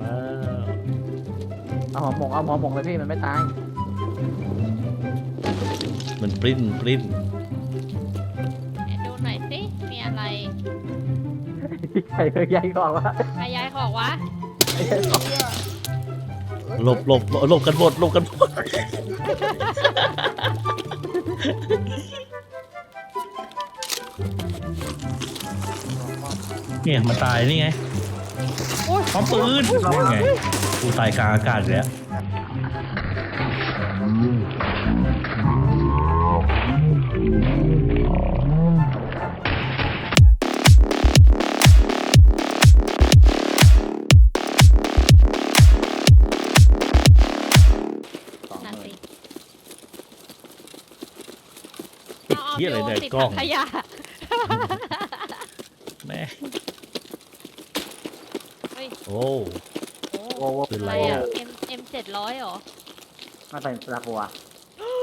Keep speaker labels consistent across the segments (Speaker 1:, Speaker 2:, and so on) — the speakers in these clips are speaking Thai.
Speaker 1: ว้าว
Speaker 2: เอาหัวหมงเอาหัวหมงเลยพี่มันไม่ตาย
Speaker 1: มันปริ้นปริ้น
Speaker 3: ไหนดูหน่อยสิมีอะไร
Speaker 2: ใครเคยย้ายก่อนวะ
Speaker 3: ใครย้ายของวะ
Speaker 2: ไอ้เหี้ยก่อน
Speaker 1: หลบหลบหลบกันหมดหลบกันหมดเนี่ยมันตายนี่ไง
Speaker 3: โอ้ย
Speaker 1: พร้อมปืนนี่ไงกูตายกลางอากาศเลยอะ
Speaker 2: สองห
Speaker 3: นั่น
Speaker 2: มื่
Speaker 3: สิ
Speaker 2: น
Speaker 1: ติดเที่ยอะไรเนี่ย
Speaker 3: ติด
Speaker 1: กล้อง
Speaker 3: ถัขยะ
Speaker 1: แม่
Speaker 3: เฮ้ย
Speaker 1: โอ้
Speaker 3: โอ้
Speaker 2: โว้โว้
Speaker 1: เป็น
Speaker 3: อะ
Speaker 1: ไร
Speaker 3: ไร
Speaker 1: อะ
Speaker 3: อะ M M เจ็ดร้อยเหรอ
Speaker 2: น่าเป็นปลาบัว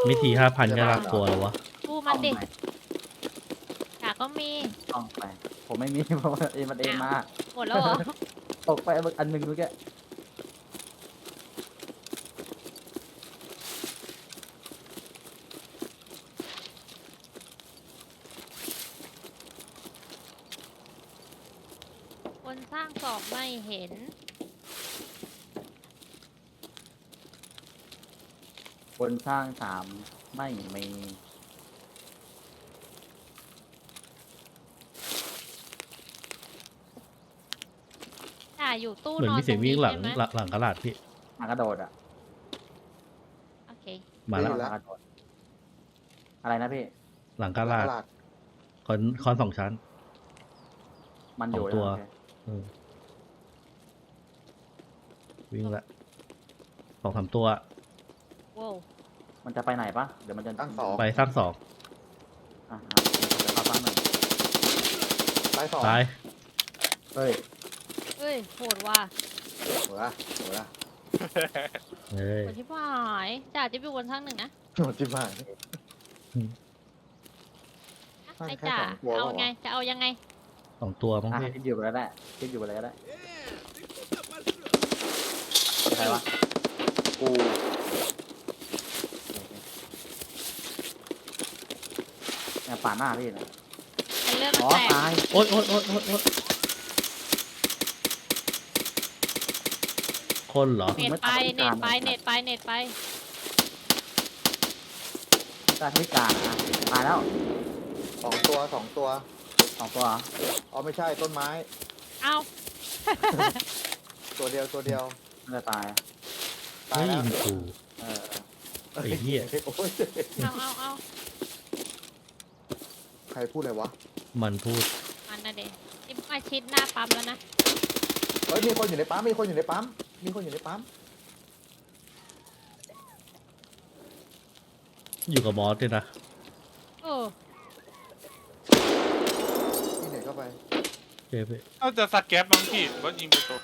Speaker 1: มิทีห้าพันก็รักตัวแล้ววะ
Speaker 3: ดูมันดิ
Speaker 2: ต้องไป
Speaker 3: ฉากก็มี
Speaker 2: ต้องไป ผมไม่มีเพราะว่าเอ็มมันเองมา
Speaker 3: หมดแล้วเหรอ
Speaker 2: ตกไปอันหนึ่งเมื่อกี้
Speaker 3: คนสร้างกรอบไม่เห็น
Speaker 2: คนสร้างสามไม่มี
Speaker 3: จ่าอยู่ตู้
Speaker 1: เหมือน
Speaker 3: นอน
Speaker 1: มีเสียงวิ่งหลัง
Speaker 3: ตรนี้
Speaker 1: หลังหลังกระดาษพี่
Speaker 2: มากระโดดอะ
Speaker 3: โอเค
Speaker 1: มาแล้ว
Speaker 2: มากระโดดอะไรนะพี่
Speaker 1: หลังกระดาษ
Speaker 4: ตลาด
Speaker 1: คอนคอนสองชั้น
Speaker 2: มันอยู่
Speaker 1: สองตัว
Speaker 2: โอเค
Speaker 1: เออวิ่งละสองสามตัว
Speaker 3: ว้าว
Speaker 2: มันจะไปไหนปะเดี๋ยวมันจะ
Speaker 4: ตั้งสอง
Speaker 1: ไปสร้างสอง
Speaker 2: อะอะเดี๋ยวเข้าบ้านหน่อย
Speaker 4: ตายสอง
Speaker 1: ตาย
Speaker 2: เฮ้ย
Speaker 3: เฮ้ยโหดว่ะ
Speaker 4: หัวละหัวละ
Speaker 1: เฮ้ย
Speaker 3: โหดที่หายจ่าจะไปวนสร้างหนึ่งนะ
Speaker 4: หัวจิ้มหาย
Speaker 3: อะ
Speaker 4: สร้าง
Speaker 3: ไอ้
Speaker 4: แค่
Speaker 3: จ่า
Speaker 4: สองตัว
Speaker 3: เอา
Speaker 4: เหรอ
Speaker 3: ไงจะเอายังไง
Speaker 1: สองตัวมั้ง
Speaker 2: อะ
Speaker 1: พี่
Speaker 2: คิดอยู่ไปแล้วได้คิดอยู่ไปเลยก็ได้ใครวะ
Speaker 4: กู
Speaker 2: เนี่ย ป่าดหน้าพี่นะ
Speaker 3: เป็นเรื่อง
Speaker 2: อ๋อ
Speaker 3: แตก
Speaker 2: ตาย
Speaker 1: โอ๊ยโอ๊ยโอ๊ยโอ๊ยโอ๊ยคนเหรอ
Speaker 3: เน็ตไปเน็ตไปเน็ตไปเน็ตไป
Speaker 2: ตายพิการอะตายแล้ว
Speaker 4: สองตัวสองตัว
Speaker 2: สองตัวเหรอ
Speaker 4: อ๋อไม่ใช่ต้นไม้
Speaker 3: เอา
Speaker 4: ตัวเดียวตัวเดียว
Speaker 2: มันจะตาย
Speaker 4: ตาย
Speaker 1: เฮ้ย
Speaker 4: แล้ว
Speaker 1: ยิงกู
Speaker 2: เออ
Speaker 1: ไอ้เหี้ย
Speaker 4: โอ้ย
Speaker 3: เอาเอาเอา
Speaker 4: ใค รพูดอะไรวะ
Speaker 1: มันพูด
Speaker 3: มันนะเด็กนี่มาชิดหน้าปั๊มแล้วนะ
Speaker 4: เฮ้ยมีคนอยู่ในปั๊มมีคนอยู่ในปั๊มมีคนอยู่ในปั๊ม
Speaker 1: อยู่กับบอสด้วยนะ
Speaker 3: โอ้
Speaker 4: ที่ไหนเข้าไป
Speaker 1: เจ๊พี่
Speaker 5: เอาจะสักแก๊ปบางทีว่ายิงไปตัว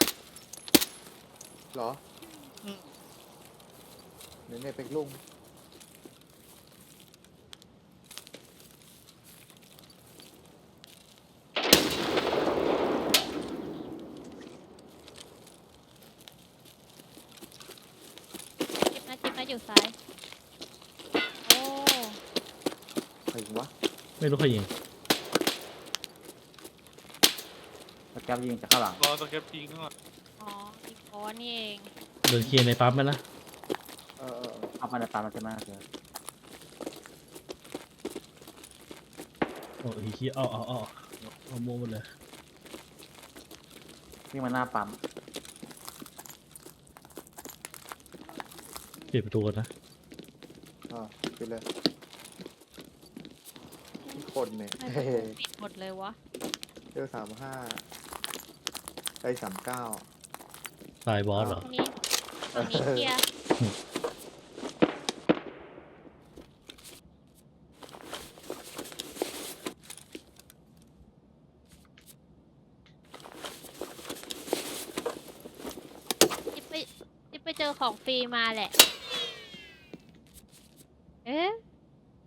Speaker 4: เหรอ
Speaker 5: อืม
Speaker 4: เดี๋ยวเนี่ยเป็นลุง
Speaker 3: ชิดนะชิดนะ อยู่ซ้าย โอ้
Speaker 4: ใครวะ
Speaker 1: ไม่รู้ใครยิง
Speaker 2: แล้วแก๊ปยิงจากข้างหลัง
Speaker 5: รอตัวแก๊ปยิงก่อน
Speaker 3: อ๋ออีกอ๋อนี่เอง
Speaker 1: เดินเคลียร์ในปั๊มไหมนะ
Speaker 4: เออเออเออ
Speaker 2: เข้ามาในป่ามันจะมากเลย
Speaker 1: โอ้ยเฮียเอาเอาเอาเอาโม่หมดเลย
Speaker 2: วิ่งมาหน้าปั๊ม
Speaker 1: ปิดประตูก่อนนะ
Speaker 4: อ่าไปเลยคนเนี่ย
Speaker 3: ให้
Speaker 4: เฮ้
Speaker 3: ประตูปิดหมดเลยวะ
Speaker 4: เจอสามห้าได้สามเก้า
Speaker 1: ตายบอสเหรอ
Speaker 3: ตรงนี้ตรงนี้เคลียร์จิ๊บไปจิ๊บไปเจอของฟรีมาแหละ เอ๊ะ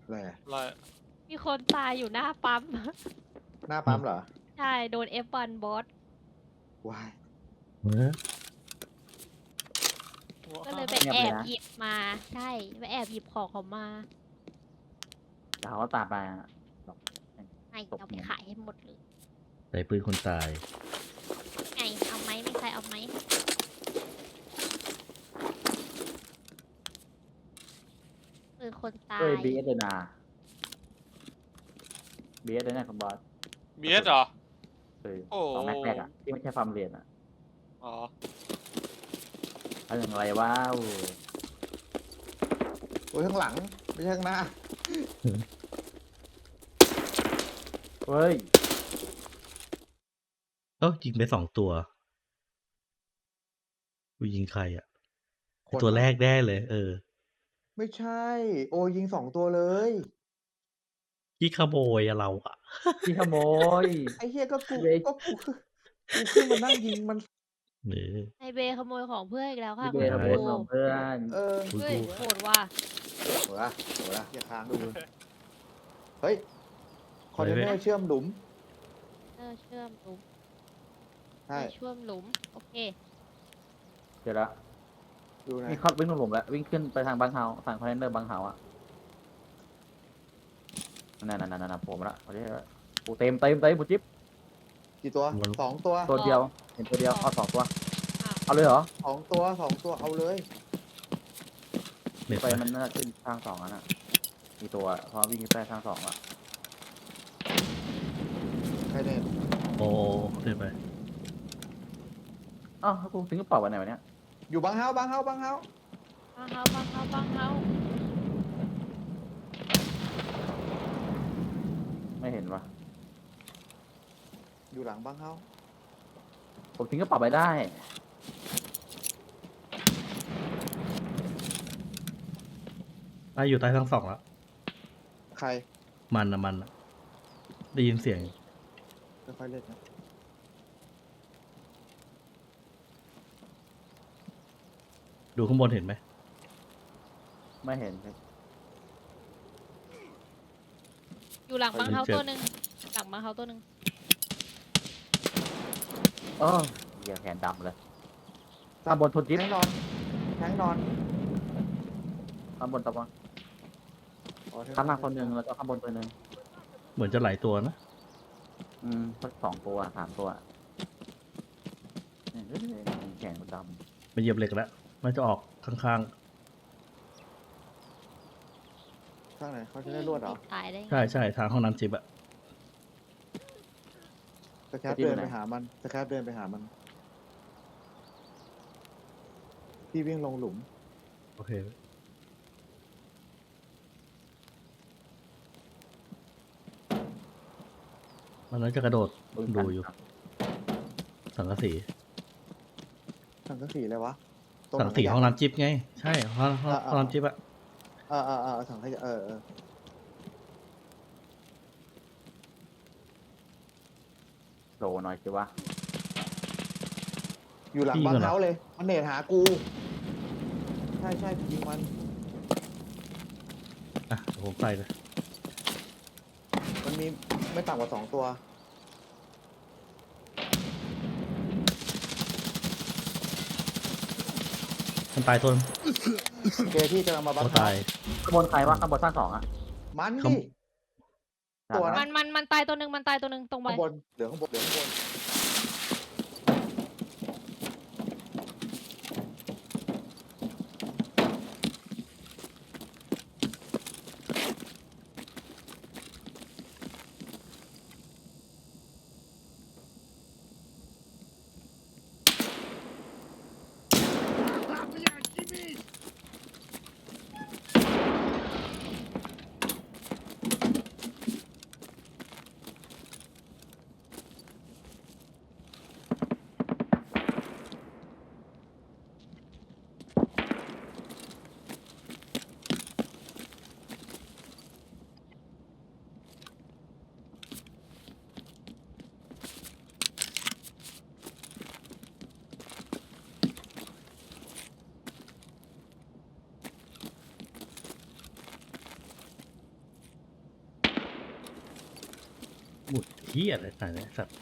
Speaker 4: อะไรอะ
Speaker 5: ไล่
Speaker 3: มีคนตายอยู่หน้าปั๊ม
Speaker 4: หน้าปั๊มเหรอ
Speaker 3: ใช่ โดน F1 บอส
Speaker 4: วาย
Speaker 1: เออ
Speaker 3: ก็เลยไป
Speaker 2: เงียบ
Speaker 3: แอ
Speaker 2: เลย
Speaker 3: บ
Speaker 2: นะ
Speaker 3: หยิบมา ใช่ ไปแอบหยิบของเขามา
Speaker 2: แต่เขาก็ตามไปอะ
Speaker 3: ไอ้เอาไปขายให้หมดเลย
Speaker 1: ใส่ปืนคนตาย
Speaker 3: ไง เอาไหมมีใครเอาไหมปืนคนตา ย
Speaker 2: เอ้ยบีเอสเดนาบีเอสเดนาคุณบอส
Speaker 5: เบียดเหรอ
Speaker 2: คือ
Speaker 5: โอ้
Speaker 2: สองแม็กแรกอะที่ไม่ใช่ฟาร์มเรียนอะ
Speaker 5: อ๋อ
Speaker 2: เอาอย่างไรวะโอ้ย
Speaker 4: โอ้ยข้างหลัง ไม่ใช่ข้างหน้า
Speaker 2: เฮ้ย
Speaker 1: เอ้ายิงไปสองตัวกูยิงใครอะ
Speaker 4: คน
Speaker 1: ตัวแรกแน่เลย เออ
Speaker 4: ไม่ใช่ โอ้ยยิงสองตัวเลย
Speaker 1: ที่ขโมยอะเราอะ
Speaker 2: ที่ขโมย
Speaker 4: ไอ้เฮียก็กู
Speaker 2: เว้ย
Speaker 4: ก็กูกูขึ้นมานั่งยิงมัน
Speaker 1: เออ
Speaker 3: ไอเบย์ขโมยของเพื่อนอีกแล้วค่ะ
Speaker 2: ที่เบย์ขโมยของเพื่อน
Speaker 4: เออ
Speaker 1: คุณ
Speaker 3: เฮ้ย
Speaker 1: ครู
Speaker 3: โหดว่ะ
Speaker 4: โหละโหละอย่าค้างดูเฮ้ยคอนเทนเนอร์เชื่อมหลุม
Speaker 3: เออเชื่อมหลุม
Speaker 4: ใช่
Speaker 3: เชื่อมหลุม โอเค
Speaker 2: เจอแล้ว
Speaker 4: ดูนะ
Speaker 2: มีเข้าวิ่งลงหลุมแล้ววิ่งขึ้นไปทางบังเฮาฝั่งคอนเทนเนอร์บังเฮาอะนั่นนั่นนั่นนั่นผมละเอาดิโอ้เต็มเต็มเต็มปุ๊จิ๊บ
Speaker 4: กี่ตัว
Speaker 1: มัน
Speaker 4: สองตัว
Speaker 2: ตัวเดียวเห็นตัวเดียวเอาสองตัว
Speaker 3: อ้าว
Speaker 2: เอาเลยเหรอ
Speaker 4: สองตัวสองตัวเอาเลย
Speaker 1: เน็ต
Speaker 2: ไป
Speaker 1: ไป
Speaker 2: มันน่าจะขึ้นทางสองอันน่ะมีตัวเพราะวิ่งขึ้นไปทางสองอะ
Speaker 4: ใครเนี่ย
Speaker 1: โอ้เน็ตไป
Speaker 2: อ้าวแล้วกูทิ้งกระเป๋าไว้ไหนวะเนี่ย
Speaker 4: อยู่บังเฮาบังเฮาบังเฮา
Speaker 3: บังเฮาบังเฮาบังเฮา
Speaker 2: ไม่เห็นวะ
Speaker 4: อยู่หลังบังเฮา
Speaker 2: ผมทิ้งกระเป๋าไปได้
Speaker 1: ตายอยู่ใต้ทั้งสองแล้ว
Speaker 4: ใคร
Speaker 1: มันอะมันอะได้ยินเสียง
Speaker 4: ค่อยๆเล่นนะ
Speaker 1: ดูข้างบนเห็นไหม
Speaker 2: ไม่เห็นครับ
Speaker 3: อยู่หลังบังเฮา
Speaker 1: เจ็บ
Speaker 3: ตัวหนึ่งหลังบังเฮาตัวหนึ่ง
Speaker 2: เออเหี้ยแขนดำเลยข้างบนทุนจิ๊บ
Speaker 4: แทงนอนแทงนอน
Speaker 2: ข้างบนตะวัน
Speaker 4: อ๋อแท
Speaker 2: ข้างล่างคนหนึ่งแล้วก็ข้างบนตัวหนึ่ง
Speaker 1: เหมือนจะหลายตัวนะ
Speaker 2: อืมสักสองตัวสามตัวเนี่ยเอ้ยแขนมันด
Speaker 1: มันเหยียบเหล็กแล้ว มันจะออกข้าง
Speaker 4: ข้างไหนเขาจะได้รวดเหรอ
Speaker 3: ตายได้ไง
Speaker 1: ๆ ใช่ใช่ทางห้องน้ำจิบอะ
Speaker 4: สแครปเดินไปหามันสแครปเดินไปหามันพี่วิ่งลงหลุม
Speaker 1: โอเค มันน่าจะกระโดดำ
Speaker 2: ปืน
Speaker 1: ดูอยู่สังกะสี
Speaker 4: สังกะสีเลยวะตรง
Speaker 1: สังกะสี
Speaker 4: ถัขยะ
Speaker 1: ห้องน้ำจิบไง ใช่ห้องห้อง
Speaker 4: อ่าอ่า
Speaker 1: ห้องน้ำจิบอะ
Speaker 4: เออเออเออถังขยะเออเออ
Speaker 2: โดหน่อยสิวะ
Speaker 4: อยู่หลังบังเฮาเลย มันเนตหากู ใช่ใช่ยิงมัน
Speaker 1: อะเดี๋ยวผมใส่เลย
Speaker 4: มันมีไม่ต่ำกว่าสองตัว
Speaker 1: มันตายตัว
Speaker 4: เกที่กำลังมาบัง
Speaker 1: ก็
Speaker 4: เฮา
Speaker 1: ตาย
Speaker 2: ข้างบนใครวะข้างบนสร้างสองอะ
Speaker 4: มัน
Speaker 1: ครับ
Speaker 4: ดิ ตัวนะ
Speaker 3: มันมันมันตายตัวหนึ่งมันตายตัวหนึ่งตรงไป
Speaker 4: ข้างบนเหลือข้างบนเหลือข้างบน
Speaker 1: หมุดเฮียอะไรตายเนี่ยสัตว์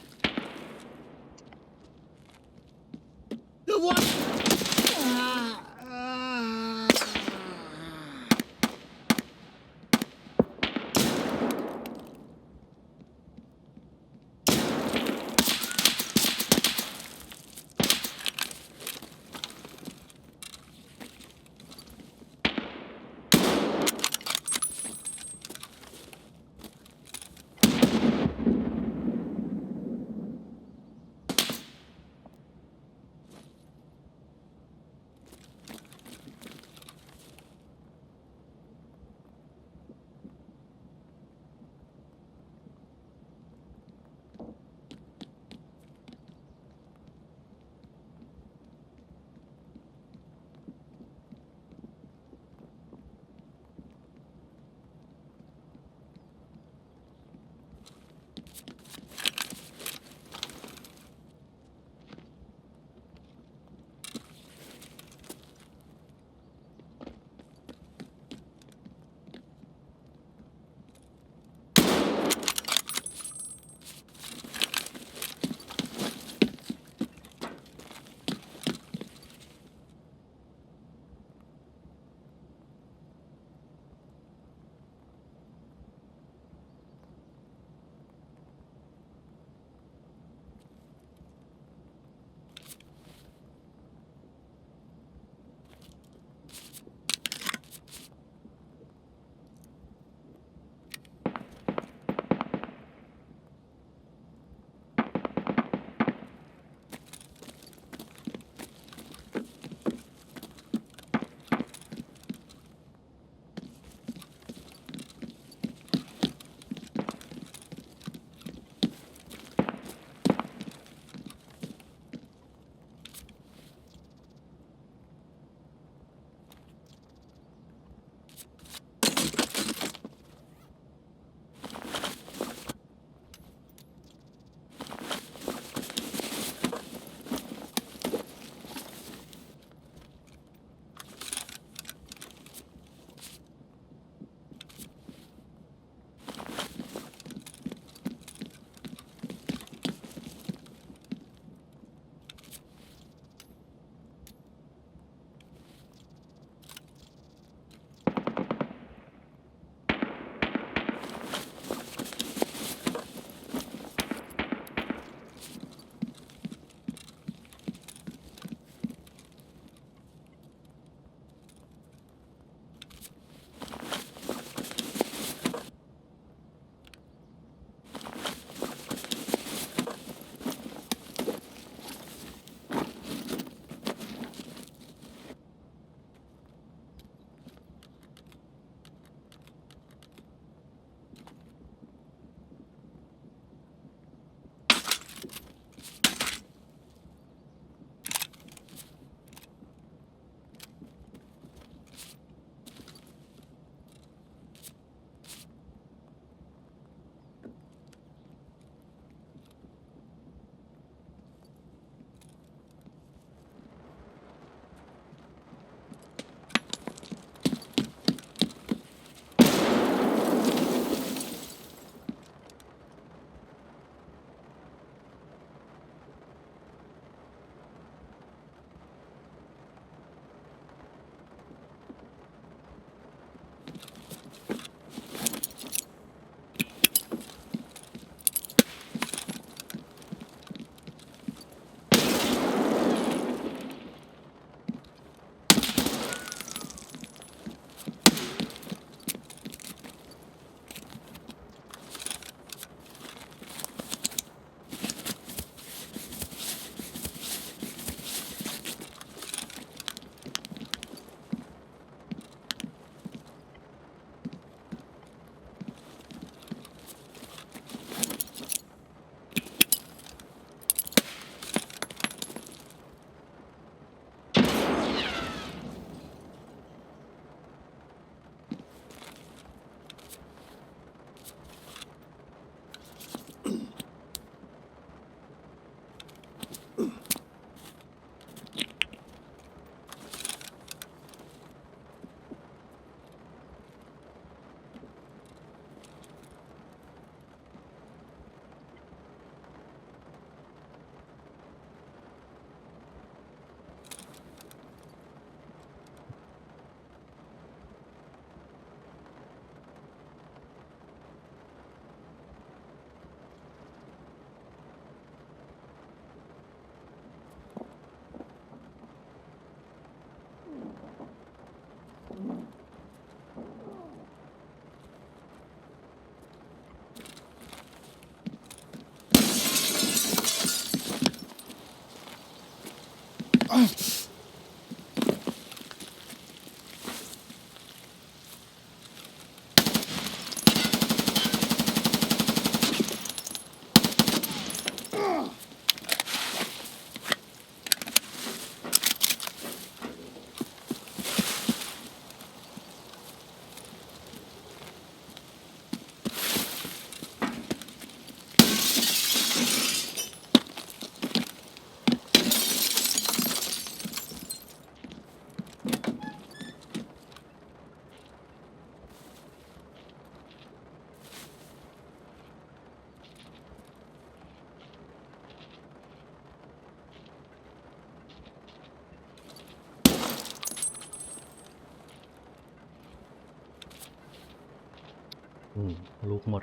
Speaker 1: ลูกหมด